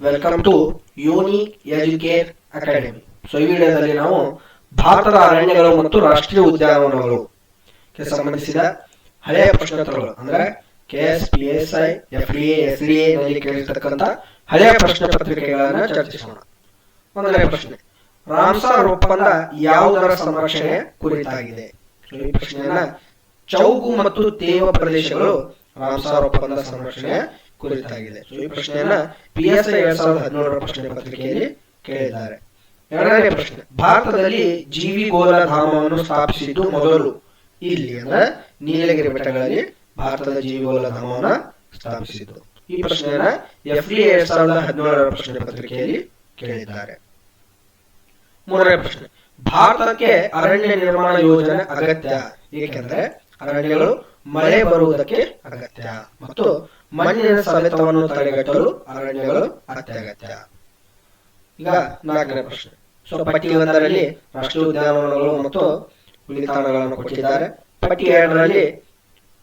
Welcome to Uni Educare Academy so ಈ ವಿಡಿಯೋದಲ್ಲಿ ನಾವು ಭಾರತದ ಅರಣ್ಯಗಳು ಮತ್ತು ರಾಷ್ಟ್ರೀಯ ಉದ್ಯಾನವನಗಳು ಸಂಬಂಧಿಸಿದ ಹಳೆಯ ಪ್ರಶ್ನೋತ್ತರಗಳು. ಅಂದ್ರೆ K S P S I F D S D ಎಲ್ಲಿ ಕೇಳಿರ್ತಕ್ಕಂಥ ಹಳೆಯ ಪ್ರಶ್ನೆ ಪತ್ರಿಕೆಗಳನ್ನ ಚರ್ಚಿಸೋಣ. ಒಂದನೇ ಪ್ರಶ್ನೆ. ರಾಮ್ಸಾರ್ ಒಪ್ಪಂದ ಯಾವುದರ ಸಂರಕ್ಷಣೆ ಕುರಿತಾಗಿದೆ? ಈ ಪ್ರಶ್ನೆಯನ್ನ ಚೌಗು ಮತ್ತು ತೇವ ಪ್ರದೇಶಗಳು ರಾಮ್ಸಾರ್ ಒಪ್ಪಂದ ಸಂರಕ್ಷಣೆ ಕುರಿತಾಗಿದೆ. ಈ ಪ್ರಶ್ನೆಯನ್ನ ಪಿ ಎಸ್ ಐ ಎರಡ್ ಸಾವಿರದ ಹದಿನೇಳರ ಪ್ರಶ್ನೆ ಪತ್ರಿಕೆಯಲ್ಲಿ ಕೇಳಿದ್ದಾರೆ. ಎರಡನೇ ಪ್ರಶ್ನೆ ಭಾರತದಲ್ಲಿ ಜೀವಿಗೋಲ ಧಾಮವನ್ನು ಸ್ಥಾಪಿಸಿದ್ದು ಮೊದಲು ಇಲ್ಲಿ ಅಂದ್ರೆ ನೀಲಗಿರಿ ಬೆಟ್ಟಗಳಲ್ಲಿ ಭಾರತದ ಜೀವಿಗೋಲ ಧಾಮವನ್ನ ಸ್ಥಾಪಿಸಿದ್ದು. ಈ ಪ್ರಶ್ನೆಯನ್ನ ಎಫ್ ಡಿ ಎರಡ್ ಸಾವಿರದ ಹದಿನೇಳರ ಪ್ರಶ್ನೆ ಪತ್ರಿಕೆಯಲ್ಲಿ ಕೇಳಿದ್ದಾರೆ. ಮೂರನೇ ಪ್ರಶ್ನೆ ಭಾರತಕ್ಕೆ ಅರಣ್ಯ ನಿರ್ಮಾಣ ಯೋಜನೆ ಅಗತ್ಯ? ಏಕೆಂದ್ರೆ ಅರಣ್ಯಗಳು ಮಳೆ ಬರುವುದಕ್ಕೆ ಅಗತ್ಯ. ಮತ್ತು ಮಣ್ಣಿನ ಸವೆತವನ್ನು ತಡೆಗಟ್ಟಲು ಅರಣ್ಯಗಳು ಅತ್ಯಗತ್ಯ. ಈಗ ನಾಲ್ಕನೇ ಪ್ರಶ್ನೆ. ಸೊ, ಪಟ್ಟಿ ಒಂದರಲ್ಲಿ ರಾಷ್ಟ್ರೀಯ ಉದ್ಯಾನವನಗಳು ಮತ್ತು ಉಳಿತಾಣಗಳನ್ನು ಕೊಟ್ಟಿದ್ದಾರೆ. ಪಟ್ಟಿ ಎರಡರಲ್ಲಿ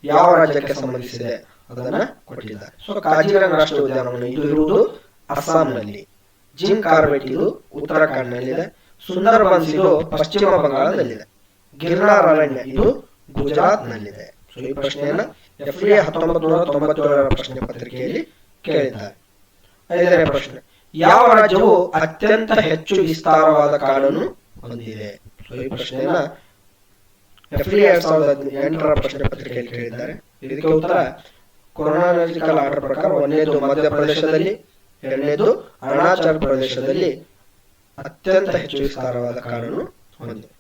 ಯಾವ ರಾಜ್ಯಕ್ಕೆ ಸಂಬಂಧಿಸಿದೆ ಅದನ್ನ ಕೊಟ್ಟಿದ್ದಾರೆ. ಸೊ ಕಾಜಿರಂಗ ರಾಷ್ಟ್ರೀಯ ಉದ್ಯಾನವನ ಇದು ಇರುವುದು ಅಸ್ಸಾಂನಲ್ಲಿ. ಜಿಮ್ ಕಾರ್ಬೆಟ್ ಇದು ಉತ್ತರಾಖಂಡ್ನಲ್ಲಿದೆ ಸುಂದರ್ಬನ್ಸ್ ಇದು ಪಶ್ಚಿಮ ಬಂಗಾಳದಲ್ಲಿದೆ. ಗಿರ್ನಾರ್ ಅರಣ್ಯ ಇದು ಗುಜರಾತ್ನಲ್ಲಿದೆ. ಈ ಪ್ರಶ್ನೆಯನ್ನ ಎಫ್ ಎ ಹತ್ತೊಂಬತ್ತು ನೂರ ತೊಂಬತ್ತೇಳರ ಪ್ರಶ್ನೆ ಪತ್ರಿಕೆಯಲ್ಲಿ ಕೇಳಿದ್ದಾರೆ. ಐದನೇ ಪ್ರಶ್ನೆ, ಯಾವ ರಾಜ್ಯವು ಅತ್ಯಂತ ಹೆಚ್ಚು ವಿಸ್ತಾರವಾದ ಕಾಡನ್ನು ಹೊಂದಿದೆ? ಸೊ ಈ ಪ್ರಶ್ನೆಯನ್ನ ಎಫ್ ಎರಡ್ ಸಾವಿರದ ಎಂಟರ ಪ್ರಶ್ನೆ ಪತ್ರಿಕೆಯಲ್ಲಿ ಕೇಳಿದ್ದಾರೆ. ಇದಕ್ಕೆ ಉತ್ತರ ಕೊರೋನಾಲಜಿಕಲ್ ಆರ್ಡರ್ ಪ್ರಕಾರ ಒಂದನೇದು ಮಧ್ಯಪ್ರದೇಶದಲ್ಲಿ, ಎರಡನೇದು ಅರುಣಾಚಲ ಪ್ರದೇಶದಲ್ಲಿ ಅತ್ಯಂತ ಹೆಚ್ಚು ವಿಸ್ತಾರವಾದ ಕಾನೂನು ಹೊಂದಿದೆ.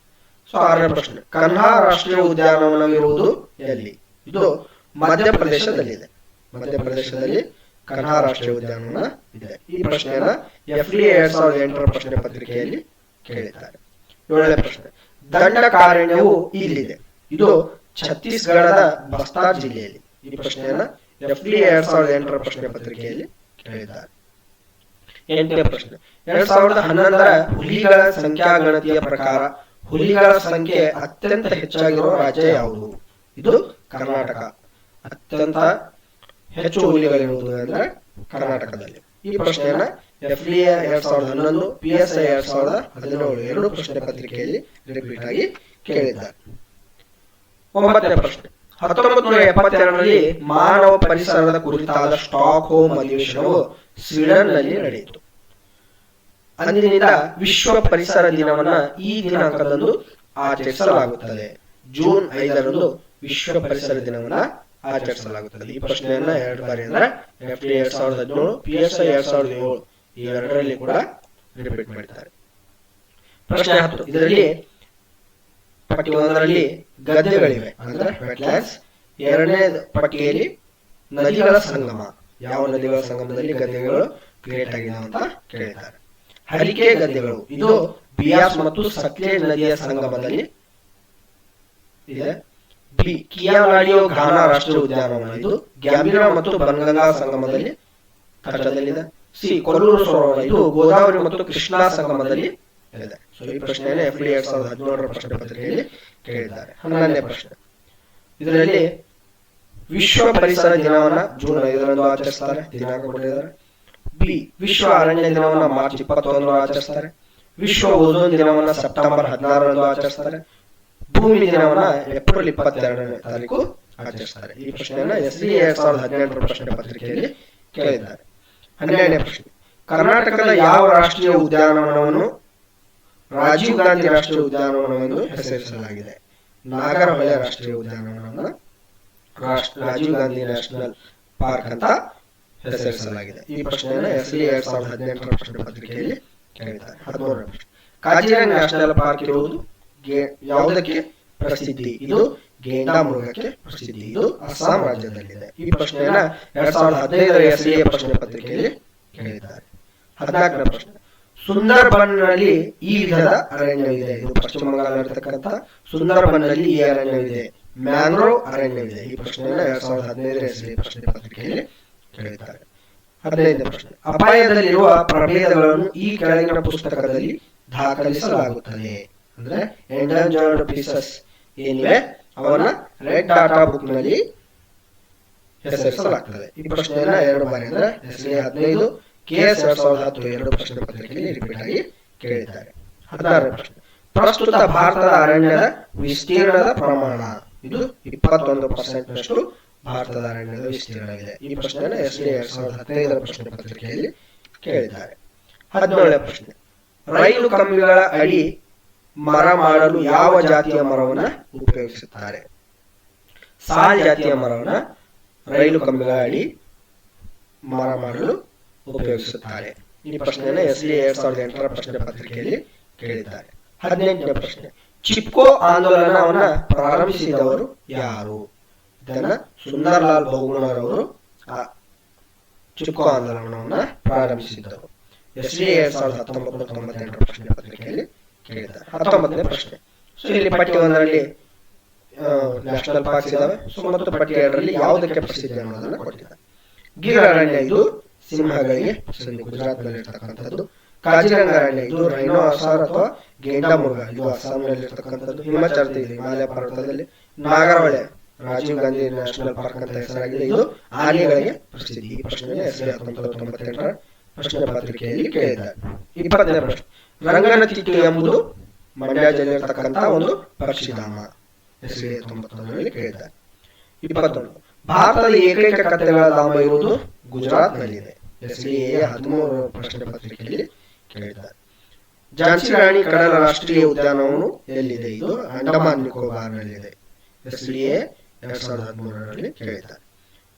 ಸೊ ಆರನೇ ಪ್ರಶ್ನೆ. ಕನ್ಹಾ ರಾಷ್ಟ್ರೀಯ ಉದ್ಯಾನವನವಿರುವುದು ಎಲ್ಲಿ? ಇದು ಮಧ್ಯಪ್ರದೇಶದಲ್ಲಿದೆ. ಮಧ್ಯಪ್ರದೇಶದಲ್ಲಿ ಕನ್ಹಾ ರಾಷ್ಟ್ರೀಯ ಉದ್ಯಾನವನ ಇದೆ. ಈ ಪ್ರಶ್ನೆಯನ್ನ ಎಫ್ ಡಿ ಎರಡ್ ಸಾವಿರದ ಎಂಟರ ಪ್ರಶ್ನೆ ಪತ್ರಿಕೆಯಲ್ಲಿ ಕೇಳಿದ್ದಾರೆ. ಏಳನೇ ಪ್ರಶ್ನೆ. ದಂಡಕಾರಣ್ಯವು ಇಲ್ಲಿದೆ. ಇದು ಛತ್ತೀಸ್ಗಢದ ಬಸ್ತಾರ್ ಜಿಲ್ಲೆಯಲ್ಲಿ. ಈ ಪ್ರಶ್ನೆಯನ್ನ ಎಫ್ ಡಿ ಎರಡ್ ಸಾವಿರದ ಎಂಟರ ಪ್ರಶ್ನೆ ಪತ್ರಿಕೆಯಲ್ಲಿ ಕೇಳಿದ್ದಾರೆ. ಎಂಟನೇ ಪ್ರಶ್ನೆ. ಎರಡ್ ಸಾವಿರದ ಹನ್ನೊಂದರ ಹುಲಿಗಳ ಸಂಖ್ಯಾ ಗಣತಿಯ ಪ್ರಕಾರ ಹುಲಿಗಳ ಸಂಖ್ಯೆ ಅತ್ಯಂತ ಹೆಚ್ಚಾಗಿರುವ ರಾಜ್ಯ ಯಾವುದು? ಇದು ಕರ್ನಾಟಕ. ಅತ್ಯಂತ ಹೆಚ್ಚು ಹುಲಿಗಳಿರುವುದು ಅಂದ್ರೆ ಕರ್ನಾಟಕದಲ್ಲಿ. ಈ ಪ್ರಶ್ನೆಯನ್ನ ಎಫ್ ಡಿ ಎರಡ್ ಸಾವಿರದ ಹನ್ನೊಂದು ಪಿ ಎಸ್ ಐ ಎರಡ್ ಸಾವಿರದ ಹದಿನೇಳು ಎರಡು ಪ್ರಶ್ನೆ ಪತ್ರಿಕೆಯಲ್ಲಿ ರಿಪೀಟ್ ಆಗಿ ಕೇಳಿದ್ದಾರೆ. ಒಂಬತ್ತನೇ ಪ್ರಶ್ನೆ. ಹತ್ತೊಂಬತ್ತು ನೂರ ಎಪ್ಪತ್ತೆರಡರಲ್ಲಿ ಮಾನವ ಪರಿಸರದ ಕುರಿತಾದ ಸ್ಟಾಕ್ ಹೋಮ್ ಅಧಿವೇಶನವು ಸ್ವೀಡನ್ನಲ್ಲಿ ನಡೆಯಿತು. ಅಂದಿನಿಂದ ವಿಶ್ವ ಪರಿಸರ ದಿನವನ್ನ ಈ ದಿನಾಂಕದಂದು ಆಚರಿಸಲಾಗುತ್ತದೆ. ಜೂನ್ ಐದರಂದು ವಿಶ್ವ ಪರಿಸರ ದಿನವನ್ನ ಆಚರಿಸಲಾಗುತ್ತದೆ. ಈ ಪ್ರಶ್ನೆಯನ್ನ ಎರಡು ಬಾರಿ ಅಂದ್ರೆ ಎಫ್ ಡಿ ಎರಡ್ ಸಾವಿರದ ಹದಿನೇಳು ಪಿ ಎಸ್ ಐ ಎರಡ್ ಸಾವಿರದ ಏಳು, ಈ ಎರಡರಲ್ಲಿ ಕೂಡ ರಿಪೀಟ್ ಮಾಡಿದ್ದಾರೆ. ಪ್ರಶ್ನೆ ಹತ್ತು, ಇದರಲ್ಲಿ ಪಟ್ಟಿ ಒಂದರಲ್ಲಿ ಗದ್ದೆಗಳಿವೆ. ಅಂದ್ರೆ ವೆಟ್ಲ್ಯಾಂಡ್ಸ್ ಎರಡನೇ ಪಟ್ಟಿಯಲ್ಲಿ ನದಿಗಳ ಸಂಗಮ. ಯಾವ ನದಿಗಳ ಸಂಗಮದಲ್ಲಿ ಗದ್ದೆಗಳು ಕ್ರಿಯೇಟ್ ಆಗಿದೆ ಅಂತ ಕೇಳಿದ್ದಾರೆ. ಹರಿಕೆ ಗದ್ದೆಗಳು ಇದು ಬಿಯಾಸ್ ಮತ್ತು ಸತ್ಲೇಜ್ ನದಿಯ ಸಂಗಮದಲ್ಲಿ ಇದೆ. ಬಿ, ಕಿಯಾನಾಡಿಯೋ ಘಾನಾ ರಾಷ್ಟ್ರೀಯ ಉದ್ಯಾನವನ. ಇದು ಗ್ಯಾಂಬಿರಾ ಮತ್ತು ಬನಗಂಗಾ ಸಂಗಮದಲ್ಲಿ ಕಟ್ಟದಲ್ಲಿದೆ ಸಿ, ಕೊಲ್ಲೂರು ಸರೋವರ ಇದು ಗೋದಾವರಿ ಮತ್ತು ಕೃಷ್ಣಾ ಸಂಗಮದಲ್ಲಿ ಇದೆ. ಸೊ ಈ ಪ್ರಶ್ನೆಯನ್ನು ಎಫ್ ಡಿ ಎರಡ್ ಸಾವಿರದ ಹದಿನೇಳರ ಪ್ರಶ್ನೆ ಪತ್ರಿಕೆಯಲ್ಲಿ ಕೇಳಿದ್ದಾರೆ. ಹನ್ನೊಂದನೇ ಪ್ರಶ್ನೆ. ಇದರಲ್ಲಿ ವಿಶ್ವ ಪರಿಸರ ದಿನವನ್ನ ಜೂನ್ ಐದರಂದು ಆಚರಿಸ್ತಾರೆ, ದಿನಾಂಕ ಕೊಟ್ಟಿದ್ದಾರೆ. ಬಿ. ವಿಶ್ವ ಅರಣ್ಯ ದಿನವನ್ನ ಮಾರ್ಚ್ ಇಪ್ಪತ್ತೊಂದು ಆಚರಿಸ್ತಾರೆ. ವಿಶ್ವ ಓಝೋನ್ ದಿನವನ್ನ ಸೆಪ್ಟೆಂಬರ್ ಹದಿನಾರರಂದು ಆಚರಿಸ್ತಾರೆ. ಭೂಮಿ ದಿನವನ್ನ ಏಪ್ರಿಲ್ ಇಪ್ಪತ್ತೆರಡನೇ ತಾರೀಕು ಆಚರಿಸ್ತಾರೆ. ಈ ಪ್ರಶ್ನೆಯನ್ನ ಎಸ್ ಸಿ ಎರಡ್ ಸಾವಿರದ ಹದಿನೆಂಟರ ಪ್ರಶ್ನೆ ಪತ್ರಿಕೆಯಲ್ಲಿ ಕೇಳಿದ್ದಾರೆ. ಹನ್ನೆರಡನೇ ಪ್ರಶ್ನೆ. ಕರ್ನಾಟಕದ ಯಾವ ರಾಷ್ಟ್ರೀಯ ಉದ್ಯಾನವನವನ್ನು ರಾಜೀವ್ ಗಾಂಧಿ ರಾಷ್ಟ್ರೀಯ ಉದ್ಯಾನವನವೆಂದು ಹೆಸರಿಸಲಾಗಿದೆ? ನಾಗರಹೊಳೆ ರಾಷ್ಟ್ರೀಯ ಉದ್ಯಾನವನವನ್ನು ರಾಷ್ಟ್ರ ರಾಜೀವ್ ಗಾಂಧಿ ನ್ಯಾಷನಲ್ ಪಾರ್ಕ್ ಅಂತ ಹೆಸರಿಸಲಾಗಿದೆ. ಈ ಪ್ರಶ್ನೆಯನ್ನು ಎಸ್ ಡಿ ಎರಡ್ ಸಾವಿರದ ಹದಿನೆಂಟರ ಪ್ರಶ್ನೆ ಪತ್ರಿಕೆಯಲ್ಲಿ ಕೇಳಿದ್ದಾರೆ. ಹದಿಮೂರನೇ ಪ್ರಶ್ನೆ. ಕಾಜಿರಂಗ ನ್ಯಾಷನಲ್ ಪಾರ್ಕ್ ಇರುವುದು ಯಾವುದಕ್ಕೆ ಪ್ರಸಿದ್ಧಿ? ಇದು ಗೇಂಡಾ ಮೃಗಕ್ಕೆ ಪ್ರಸಿದ್ಧಿ. ಇದು ಅಸ್ಸಾಂ ರಾಜ್ಯದಲ್ಲಿದೆ. ಈ ಪ್ರಶ್ನೆಯನ್ನ ಎರಡ್ ಸಾವಿರದ ಹದಿನೈದರ ಎಸ್ ಎ ಪ್ರಶ್ನೆ ಪತ್ರಿಕೆಯಲ್ಲಿ ಕೇಳಿದ್ದಾರೆ. ಹದಿನಾಲ್ಕನೇ ಪ್ರಶ್ನೆ. ಸುಂದರ್ಬನ್ನಲ್ಲಿ ಈ ವಿಧದ ಅರಣ್ಯವಿದೆ. ಇದು ಪಶ್ಚಿಮ ಬಂಗಾಳದಲ್ಲಿರ್ತಕ್ಕಂಥ ಸುಂದರ್ಬನ್ನಲ್ಲಿ ಈ ಅರಣ್ಯವಿದೆ. ಮ್ಯಾಂಗ್ರೋವ್ ಅರಣ್ಯವಿದೆ. ಈ ಪ್ರಶ್ನೆಯನ್ನ ಎರಡ್ ಸಾವಿರದ ಹದಿನೈದರ ಎಸ್ ಎ ಪ್ರಶ್ನೆ ಪತ್ರಿಕೆಯಲ್ಲಿ ಕೇಳಿದ್ದಾರೆ ಹದಿನೈದನೇ ಪ್ರಶ್ನೆ. ಅಪಾಯದಲ್ಲಿರುವ ಪ್ರಭೇದಗಳನ್ನು ಈ ಕೆಳಗಿನ ಪುಸ್ತಕದಲ್ಲಿ ದಾಖಲಿಸಲಾಗುತ್ತದೆ. ಅಂದ್ರೆ ಎಂಡಂಜರ್ಡ್ ಪೀಸಸ್ ಏನಿವೆ ಅವನ್ನ ರೆಡ್ ಡಾಟಾ ಬುಕ್ನಲ್ಲಿ ಹೆಸರಿಸಲಾಗ್ತದೆ. ಈ ಪ್ರಶ್ನೆಯನ್ನ ಎರಡು ಬಾರಿ ಅಂದ್ರೆ ಎಸ್ಎ ಹದಿನೈದು, ಕೆ ಎಸ್ ಎರಡ್ ಸಾವಿರದ ಹತ್ತು ಎರಡು ಪ್ರಶ್ನೆ ಪತ್ರಿಕೆಯಲ್ಲಿ ರಿಪೀಟ್ ಆಗಿ ಕೇಳಿದ್ದಾರೆ. ಹದಿನಾರನೇ ಪ್ರಶ್ನೆ. ಪ್ರಸ್ತುತ ಭಾರತದ ಅರಣ್ಯದ ವಿಸ್ತೀರ್ಣದ ಪ್ರಮಾಣ. ಇದು ಇಪ್ಪತ್ತೊಂದು ಪರ್ಸೆಂಟ್ ನಷ್ಟು ಭಾರತದ ಅರಣ್ಯದ ವಿಸ್ತೀರ್ಣವಿದೆ ಈ ಪ್ರಶ್ನೆಯನ್ನು ಎಸ್ ಡಿ ಎರಡ್ ಸಾವಿರದ ಹದಿನೈದರ ಪ್ರಶ್ನೆ ಪತ್ರಿಕೆಯಲ್ಲಿ ಕೇಳಿದ್ದಾರೆ. ಹದಿನೇಳನೇ ಪ್ರಶ್ನೆ. ರೈಲು ಕಂಬಿಗಳ ಅಡಿ ಮರ ಮಾಡಲು ಯಾವ ಜಾತಿಯ ಮರವನ್ನ ಉಪಯೋಗಿಸುತ್ತಾರೆ? ಸಾಲ್ ಜಾತಿಯ ಮರವನ್ನ ರೈಲು ಕಂಬಿಗಳ ಅಡಿ ಮರ ಮಾಡಲು ಉಪಯೋಗಿಸುತ್ತಾರೆ. ಈ ಪ್ರಶ್ನೆಯನ್ನು ಎಸ್ ಡಿ ಎರಡ್ ಸಾವಿರದ ಎಂಟರ ಪ್ರಶ್ನೆ ಪತ್ರಿಕೆಯಲ್ಲಿ ಕೇಳಿದ್ದಾರೆ. ಹದಿನೆಂಟನೇ ಪ್ರಶ್ನೆ. ಚಿಪ್ಕೋ ಆಂದೋಲನವನ್ನ ಪ್ರಾರಂಭಿಸಿದವರು ಯಾರು? ಇದನ್ನ ಸುಂದರ್ಲಾಲ್ ಬಹುಗುಣರವರು ಚುಕ್ಕೋ ಆಂದೋಲನವನ್ನ ಪ್ರಾರಂಭಿಸಿದ್ದರು ಎಸ್ ಡಿ ಎರಡ್ ಸಾವಿರದ ಹತ್ತೊಂಬತ್ತು ತೊಂಬತ್ತೆಂಟರ ಪ್ರಶ್ನೆ ಪತ್ರಿಕೆಯಲ್ಲಿ ಕೇಳಿದ್ದಾರೆ. ಹತ್ತೊಂಬತ್ತನೇ ಪ್ರಶ್ನೆ. ಸೊ ಇಲ್ಲಿ ಪಟ್ಟಿ ಒಂದರಲ್ಲಿ ನ್ಯಾಷನಲ್ ಪಾರ್ಕ್ಸ್ ಇದಾವೆ. ಸೊ ಮತ್ತು ಪಟ್ಟಿ ಎರಡರಲ್ಲಿ ಯಾವುದಕ್ಕೆ ಪ್ರಸಿದ್ಧಿ ಅನ್ನೋದನ್ನ ಕೊಟ್ಟಿದ್ದಾರೆ. ಗಿರ್ ಅರಣ್ಯ ಇದು ಸಿಂಹಗಳಿಗೆ ಪ್ರಸಿದ್ಧಿ. ಗುಜರಾತ್ನಲ್ಲಿ ಇರ್ತಕ್ಕಂಥದ್ದು. ಕಾಜಿರಂಗ ಅರಣ್ಯ ಇದು ರೈನೋ ಅಸಾರ್ ಅಥವಾ ಗೇಂಡಾಮೃಗ. ಇದು ಅಸ್ಸಾಂನಲ್ಲಿ ಇರ್ತಕ್ಕಂಥದ್ದು ಹಿಮಾಚಲ ಇದೆ ಹಿಮಾಲಯ ಪರ್ವತದಲ್ಲಿ, ನಾಗರಹೊಳೆ. ರಾಜೀವ್ ಗಾಂಧಿ ನ್ಯಾಷನಲ್ ಪಾರ್ಕ್ ಅಂತ ಹೆಸರಾಗಿದೆ. ಇದು ಆನೆಗಳಿಗೆ ಪ್ರಸಿದ್ಧಿ. ಈ ಪ್ರಶ್ನೆ ಎಸ್ ಹತ್ತೊಂಬತ್ತು ತೊಂಬತ್ತೆಂಟರ ಪ್ರಶ್ನೆ ಪತ್ರಿಕೆಯಲ್ಲಿ ಕೇಳಿದ್ದಾರೆ. ಇಪ್ಪತ್ತನೇ ಪ್ರಶ್ನೆ. ರಂಗನತಿಟ್ಟು ಎಂಬುದು ಮಂಡ್ಯ ಜಿಲ್ಲೆಯಲ್ಲಿರ್ತಕ್ಕಂಥ ಒಂದು ಪಕ್ಷಿಧಾಮ. ಎಸ್ ಡಿ ಕೇಳಿದ ಕೇಳಿದ್ದಾರೆ. ಇಪ್ಪತ್ತೊಂದು. ಭಾರತದ ಏಕೈಕ ಕತ್ತೆಗಳ ಧಾಮ ಇರುವುದು ಗುಜರಾತ್ ನಲ್ಲಿದೆ ಎಸ್ ಎ ಹದಿಮೂರು ಪ್ರಶ್ನೆ ಪತ್ರಿಕೆಯಲ್ಲಿ ಕೇಳಿದ್ದಾರೆ. ಝಾನ್ಸಿ ರಾಣಿ ಕಡಲ ರಾಷ್ಟ್ರೀಯ ಉದ್ಯಾನವನು ಎಲ್ಲಿದೆ? ಇದು ಅಂಡಮಾನ್ ನಿಕೋಬಾರ್ನಲ್ಲಿದೆ. ಎಸ್ ಎ ಎರಡ್ ಸಾವಿರದ ಹದಿಮೂರರಲ್ಲಿ ಕೇಳಿದ್ದಾರೆ.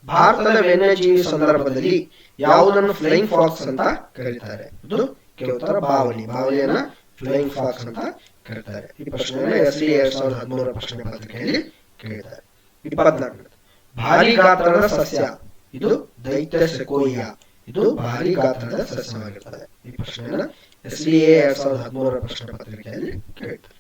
ಭಾರತದ ವನ್ಯಜೀವಿ ಸಂದರ್ಭದಲ್ಲಿ ಯಾವುದನ್ನು ಫ್ಲೈಯಿಂಗ್ ಫಾಕ್ಸ್ ಅಂತ ಕರೀತಾರೆ? ಇದು ಕೇವತರ ಬಾವಲಿ. ಬಾವಲಿಯನ್ನ ಫ್ಲೈಯಿಂಗ್ ಫಾಕ್ಸ್ ಅಂತ ಕರೀತಾರೆ. ಈ ಪ್ರಶ್ನೆಯನ್ನ ಎಸ್ ಡಿ ಎರಡ್ ಸಾವಿರದ ಹದಿಮೂರರ ಪ್ರಶ್ನೆ ಪತ್ರಿಕೆಯಲ್ಲಿ ಕೇಳಿದ್ದಾರೆ. ಇಪ್ಪತ್ನಾಲ್ಕು ಭಾರಿ ಗಾತ್ರದ ಸಸ್ಯ. ಇದು ದೈತ್ಯ ಸೆಕೋಯಿಯ. ಇದು ಭಾರಿ ಗಾತ್ರದ ಸಸ್ಯವಾಗಿರ್ತದೆ. ಈ ಪ್ರಶ್ನೆಯನ್ನ ಎಸ್ ಡಿ ಎರಡ್ ಸಾವಿರದ ಹದಿಮೂರರ ಪ್ರಶ್ನೆ ಪತ್ರಿಕೆಯಲ್ಲಿ ಕೇಳಿದ್ದಾರೆ.